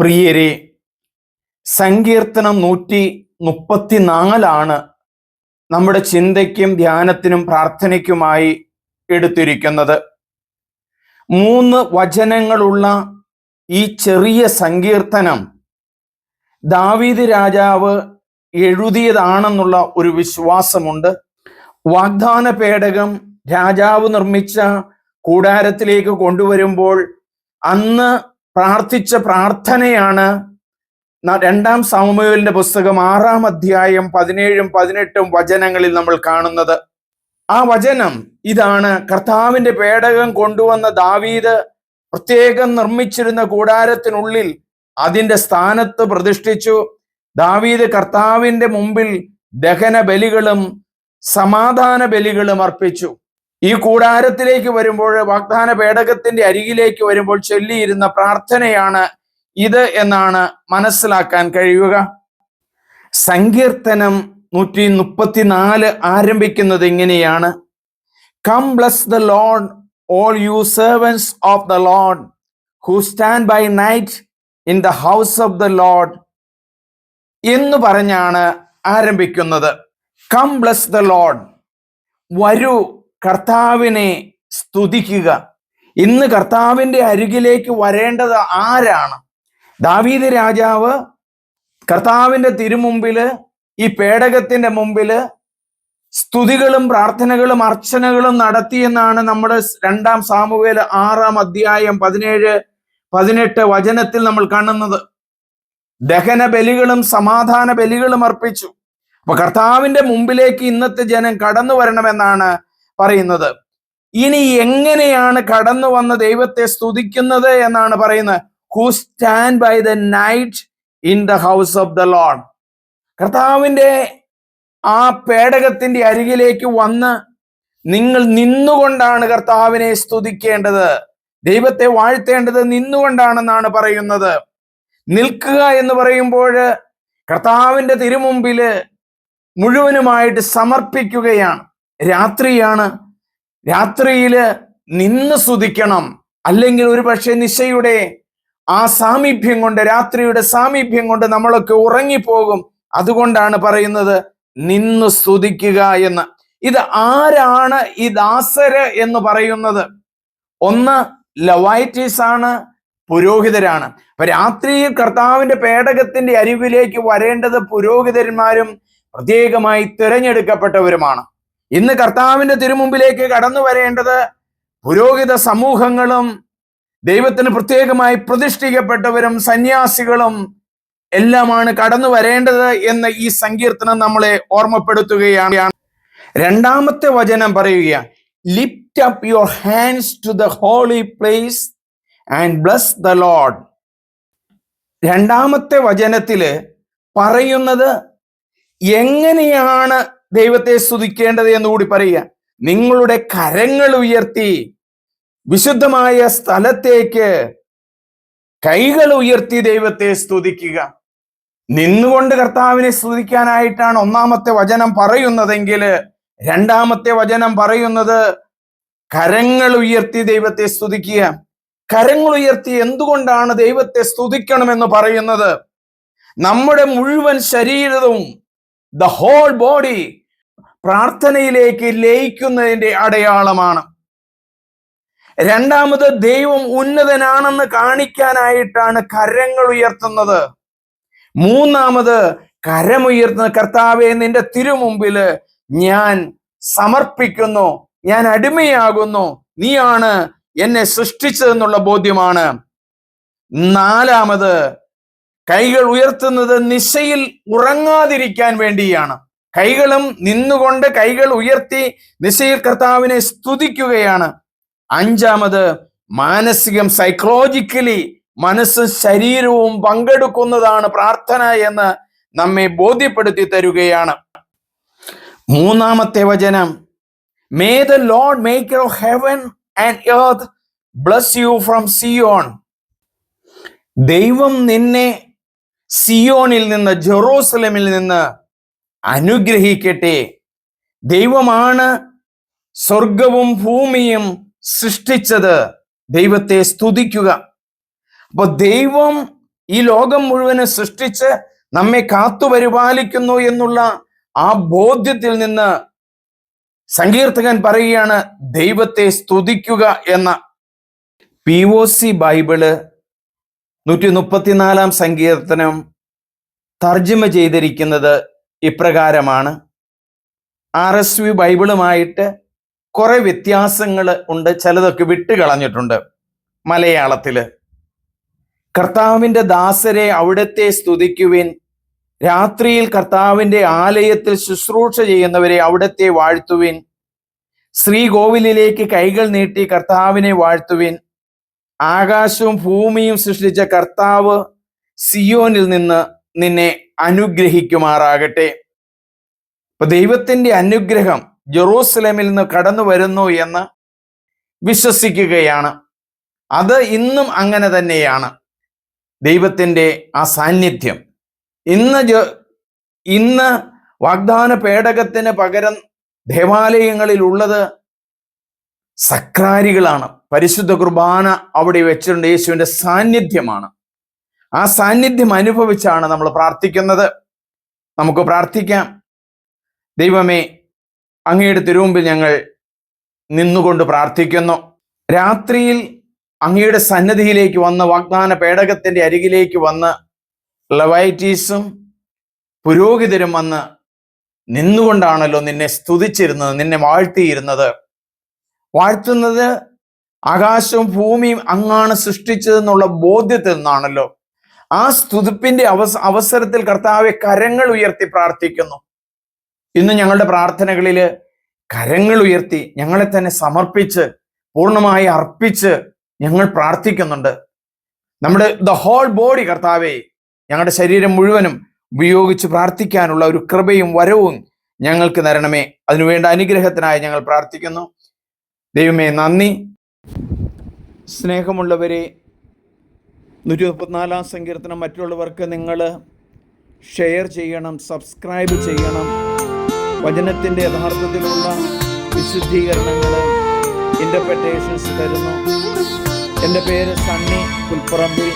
പ്രിയരെ സങ്കീർത്തനം നൂറ്റി മുപ്പത്തിനാലാണ് നമ്മുടെ ചിന്തയ്ക്കും ധ്യാനത്തിനും പ്രാർത്ഥനയ്ക്കുമായി എടുത്തിരിക്കുന്നത്. മൂന്ന് വചനങ്ങളുള്ള ഈ ചെറിയ സങ്കീർത്തനം ദാവീദ് രാജാവ് എഴുതിയതാണെന്നുള്ള ഒരു വിശ്വാസമുണ്ട്. വാഗ്ദാന പേടകം രാജാവ് നിർമ്മിച്ച കൂടാരത്തിലേക്ക് കൊണ്ടുവരുമ്പോൾ അന്ന് പ്രാർത്ഥിച്ച പ്രാർത്ഥനയാണ് രണ്ടാം സാമുവേലിന്റെ പുസ്തകം ആറാം അധ്യായം പതിനേഴും പതിനെട്ടും വചനങ്ങളിൽ നമ്മൾ കാണുന്നത്. ആ വചനം ഇതാണ്. കർത്താവിന്റെ പേടകം കൊണ്ടുവന്ന ദാവീദ് പ്രത്യേകം നിർമ്മിച്ചിരുന്ന കൂടാരത്തിനുള്ളിൽ അതിന്റെ സ്ഥാനത്ത് പ്രതിഷ്ഠിച്ചു. ദാവീദ് കർത്താവിന്റെ മുമ്പിൽ ദഹന ബലികളും സമാധാന ബലികളും അർപ്പിച്ചു. ഈ കൂടാരത്തിലേക്ക് വരുമ്പോൾ വാഗ്ദാന പേടകത്തിന്റെ അരികിലേക്ക് വരുമ്പോൾ ചൊല്ലിയിരുന്ന പ്രാർത്ഥനയാണ് ഇത് എന്നാണ് മനസ്സിലാക്കാൻ കഴിയുക. സങ്കീർത്തനം നൂറ്റി മുപ്പത്തിനാല് ആരംഭിക്കുന്നത് ഇങ്ങനെയാണ്. Come bless the Lord all you servants of the Lord who stand by night in the house of the Lord എന്ന് പറഞ്ഞാണ് ആരംഭിക്കുന്നത്. കം ബ്ലസ് ദ ലോഡ് വരൂ കർത്താവിനെ സ്തുതിക്കുക. ഇന്ന് കർത്താവിന്റെ അരികിലേക്ക് വരേണ്ടത് ആരാണ്? ദാവീദ് രാജാവ് കർത്താവിന്റെ തിരുമുമ്പിൽ ഈ പേടകത്തിന്റെ മുമ്പിൽ സ്തുതികളും പ്രാർത്ഥനകളും അർച്ചനകളും നടത്തിയെന്നാണ് നമ്മുടെ രണ്ടാം സാമുവേൽ ആറാം അധ്യായം പതിനേഴ് പതിനെട്ട് വചനത്തിൽ നമ്മൾ കാണുന്നത്. ദഹന ബലികളും സമാധാന ബലികളും അർപ്പിച്ചു. അപ്പൊ കർത്താവിന്റെ മുമ്പിലേക്ക് ഇന്നത്തെ ജനം കടന്നു വരണമെന്നാണ് പറയുന്നത്. ഇനി എങ്ങനെയാണ് കടന്നു വന്ന ദൈവത്തെ സ്തുതിക്കുന്നത് എന്നാണ് പറയുന്നത്? Who stand by the night in the house of the Lord കർത്താവിന്റെ ആ പേടകത്തിന്റെ അരികിലേക്ക് വന്ന് നിങ്ങൾ നിന്നുകൊണ്ടാണ് കർത്താവിനെ സ്തുതിക്കേണ്ടത്. ദൈവത്തെ വാഴ്ത്തേണ്ടത് നിന്നുകൊണ്ടാണെന്നാണ് പറയുന്നത്. നിൽക്കുക എന്ന് പറയുമ്പോൾ കർത്താവിന്റെ തിരുമുമ്പിൽ മുഴുവനുമായിട്ട് സമർപ്പിക്കുകയാണ്. രാത്രിയാണ്. രാത്രിയിൽ നിന്ന് സ്തുതിക്കണം. അല്ലെങ്കിൽ ഒരു പക്ഷേ നിശയുടെ ആ സാമീപ്യം കൊണ്ട് രാത്രിയുടെ സാമീപ്യം കൊണ്ട് നമ്മളൊക്കെ ഉറങ്ങിപ്പോകും. അതുകൊണ്ടാണ് പറയുന്നത് നിന്ന് സ്തുതിക്കുക എന്ന്. ഇത് ആരാണ് ഈ ദാസര് എന്ന് പറയുന്നത്? ഒന്ന് ലവൈറ്റീസ് ആണ് പുരോഹിതരാണ്. അപ്പൊ രാത്രിയിൽ കർത്താവിന്റെ പേടകത്തിന്റെ അരികിലേക്ക് വരേണ്ടത് പുരോഹിതന്മാരും പ്രത്യേകമായി തിരഞ്ഞെടുക്കപ്പെട്ടവരുമാണ്. ഇന്ന് കർത്താവിന്റെ തിരുമുമ്പിലേക്ക് കടന്നു വരേണ്ടത് പുരോഹിത സമൂഹങ്ങളും ദൈവത്തിന് പ്രത്യേകമായി പ്രതിഷ്ഠിക്കപ്പെട്ടവരും സന്യാസികളും എല്ലാമാണ് കടന്നു വരേണ്ടത് എന്ന് ഈ സങ്കീർത്തനം നമ്മളെ ഓർമ്മപ്പെടുത്തുകയാണ്. രണ്ടാമത്തെ വചനം പറയുക lift up your hands to the holy place and bless the Lord രണ്ടാമത്തെ വചനത്തിൽ പറയുന്നത് എങ്ങനെയാണ് ദൈവത്തെ സ്തുതിക്കേണ്ടത് എന്ന് കൂടി പറയുക. നിങ്ങളുടെ കരങ്ങൾ ഉയർത്തി വിശുദ്ധമായ സ്ഥലത്തേക്ക് കൈകൾ ഉയർത്തി ദൈവത്തെ സ്തുതിക്കുക. നിന്നുകൊണ്ട് കർത്താവിനെ സ്തുതിക്കാനായിട്ടാണ് ഒന്നാമത്തെ വചനം പറയുന്നതെങ്കിൽ രണ്ടാമത്തെ വചനം പറയുന്നത് കരങ്ങൾ ഉയർത്തി ദൈവത്തെ സ്തുതിക്കുക. കരങ്ങൾ ഉയർത്തി എന്തുകൊണ്ടാണ് ദൈവത്തെ സ്തുതിക്കണമെന്ന് പറയുന്നത്? നമ്മുടെ മുഴുവൻ ശരീരവും ദ ഹോൾ ബോഡി പ്രാർത്ഥനയിലേക്ക് ലയിക്കുന്നതിന്റെ അടയാളമാണ്. രണ്ടാമത് ദൈവം ഉന്നതനാണെന്ന് കാണിക്കാനായിട്ടാണ് കരങ്ങൾ ഉയർത്തുന്നത്. മൂന്നാമത് കരമുയർത്തുന്ന കർത്താവെ നിന്റെ തിരുമുമ്പിൽ ഞാൻ സമർപ്പിക്കുന്നു ഞാൻ അടിമയാകുന്നു നീയാണ് എന്നെ സൃഷ്ടിച്ചതെന്നുള്ള ബോധ്യമാണ്. നാലാമത് കൈകൾ ഉയർത്തുന്നത് നിശയിൽ ഉറങ്ങാതിരിക്കാൻ വേണ്ടിയാണ്. കൈകളും നിന്നുകൊണ്ട് കൈകൾ ഉയർത്തി നിശയിൽ കർത്താവിനെ സ്തുതിക്കുകയാണ്. അഞ്ചാമത് മാനസികം സൈക്കോളജിക്കലി മനസ്സും ശരീരവും പങ്കെടുക്കുന്നതാണ് പ്രാർത്ഥന എന്ന് നമ്മെ ബോധ്യപ്പെടുത്തി തരുകയാണ്. മൂന്നാമത്തെ വചനം may the Lord maker of heaven and earth bless you from Zion ദൈവം നിന്നെ സിയോണിൽ നിന്ന് ജെറൂസലമിൽ നിന്ന് അനുഗ്രഹിക്കട്ടെ. ദൈവമാണ് സ്വർഗവും ഭൂമിയും സൃഷ്ടിച്ചത്. ദൈവത്തെ സ്തുതിക്കുക. അപ്പൊ ദൈവം ഈ ലോകം മുഴുവനും സൃഷ്ടിച്ച് നമ്മെ കാത്തുപരിപാലിക്കുന്നു എന്നുള്ള ആ ബോധ്യത്തിൽ നിന്ന് സങ്കീർത്തകൻ പറയുകയാണ് ദൈവത്തെ സ്തുതിക്കുക എന്ന. പി ഒ സി ബൈബിൾ നൂറ്റി മുപ്പത്തിനാലാം സങ്കീർത്തനം തർജമ ചെയ്തിരിക്കുന്നത് ഇപ്രകാരമാണ്. ആർ എസ് വി ബൈബിളുമായിട്ട് കുറെ വ്യത്യാസങ്ങൾ ഉണ്ട്. ചിലതൊക്കെ വിട്ടുകളഞ്ഞിട്ടുണ്ട് മലയാളത്തിൽ കർത്താവിന്റെ ദാസരെ അവിടത്തെ സ്തുതിക്കുവിൻ. രാത്രിയിൽ കർത്താവിന്റെ ആലയത്തിൽ ശുശ്രൂഷ ചെയ്യുന്നവരെ അവിടത്തെ വാഴ്ത്തുവിൻ. ശ്രീകോവിലിലേക്ക് കൈകൾ നീട്ടി കർത്താവിനെ വാഴ്ത്തുവിൻ. ആകാശവും ഭൂമിയും സൃഷ്ടിച്ച കർത്താവ് സിയോനിൽ നിന്ന് നിന്നെ അനുഗ്രഹിക്കുമാറാകട്ടെ. അപ്പൊ ദൈവത്തിന്റെ അനുഗ്രഹം ജെറൂസലമിൽ നിന്ന് കടന്നു വരുന്നു എന്ന് വിശ്വസിക്കുകയാണ്. അത് ഇന്നും അങ്ങനെ തന്നെയാണ്. ദൈവത്തിന്റെ ആ സാന്നിധ്യം. ഇന്ന് ഇന്ന് വാഗ്ദാന പേടകത്തിന് പകരം ദേവാലയങ്ങളിൽ ഉള്ളത് സക്രാരികളാണ്. പരിശുദ്ധ കുർബാന അവിടെ വെച്ചിട്ടുണ്ട്. യേശുവിന്റെ സാന്നിധ്യമാണ്. ആ സാന്നിധ്യം അനുഭവിച്ചാണ് നമ്മൾ പ്രാർത്ഥിക്കുന്നത്. നമുക്ക് പ്രാർത്ഥിക്കാം. ദൈവമേ അങ്ങയുടെ തിരുമുമ്പിൽ ഞങ്ങൾ നിന്നുകൊണ്ട് പ്രാർത്ഥിക്കുന്നു. രാത്രിയിൽ അങ്ങയുടെ സന്നദ്ധിയിലേക്ക് വന്ന് വാഗ്ദാന പേടകത്തിന്റെ അരികിലേക്ക് വന്ന് ലവൈറ്റീസും പുരോഹിതരും വന്ന് നിന്നുകൊണ്ടാണല്ലോ നിന്നെ സ്തുതിച്ചിരുന്നത് നിന്നെ വാഴ്ത്തിയിരുന്നത്. വാഴ്ത്തുന്നത് ആകാശവും ഭൂമിയും അങ്ങാണ് സൃഷ്ടിച്ചതെന്നുള്ള ബോധ്യത്തിൽ നിന്നാണല്ലോ. ആ സ്തുതിപ്പിന്റെ അവസ അവസരത്തിൽ കർത്താവെ കരങ്ങൾ ഉയർത്തി പ്രാർത്ഥിക്കുന്നു. ഇന്ന് ഞങ്ങളുടെ പ്രാർത്ഥനകളിൽ കരങ്ങൾ ഉയർത്തി ഞങ്ങളെ തന്നെ സമർപ്പിച്ച് പൂർണമായി അർപ്പിച്ച് ഞങ്ങൾ പ്രാർത്ഥിക്കുന്നുണ്ട്. നമ്മുടെ ദ ഹോൾ ബോഡി കർത്താവെ ഞങ്ങളുടെ ശരീരം മുഴുവനും ഉപയോഗിച്ച് പ്രാർത്ഥിക്കാനുള്ള ഒരു കൃപയും വരവും ഞങ്ങൾക്ക് തരണമേ. അതിനുവേണ്ട അനുഗ്രഹത്തിനായി ഞങ്ങൾ പ്രാർത്ഥിക്കുന്നു. ദൈവമേ നന്ദി. സ്നേഹമുള്ളവരെ നൂറ്റി മുപ്പത്തിനാലാം സങ്കീർത്തനം മറ്റുള്ളവർക്ക് നിങ്ങൾ ഷെയർ ചെയ്യണം സബ്സ്ക്രൈബ് ചെയ്യണം. വചനത്തിന്റെ യഥാർത്ഥത്തിലുള്ള വിശുദ്ധീകരണങ്ങൾ ഇന്റർപ്രറ്റേഷൻസ് തരുന്നു. എന്റെ പേര് സണ്ണി പുൽപ്പറമ്പിൽ.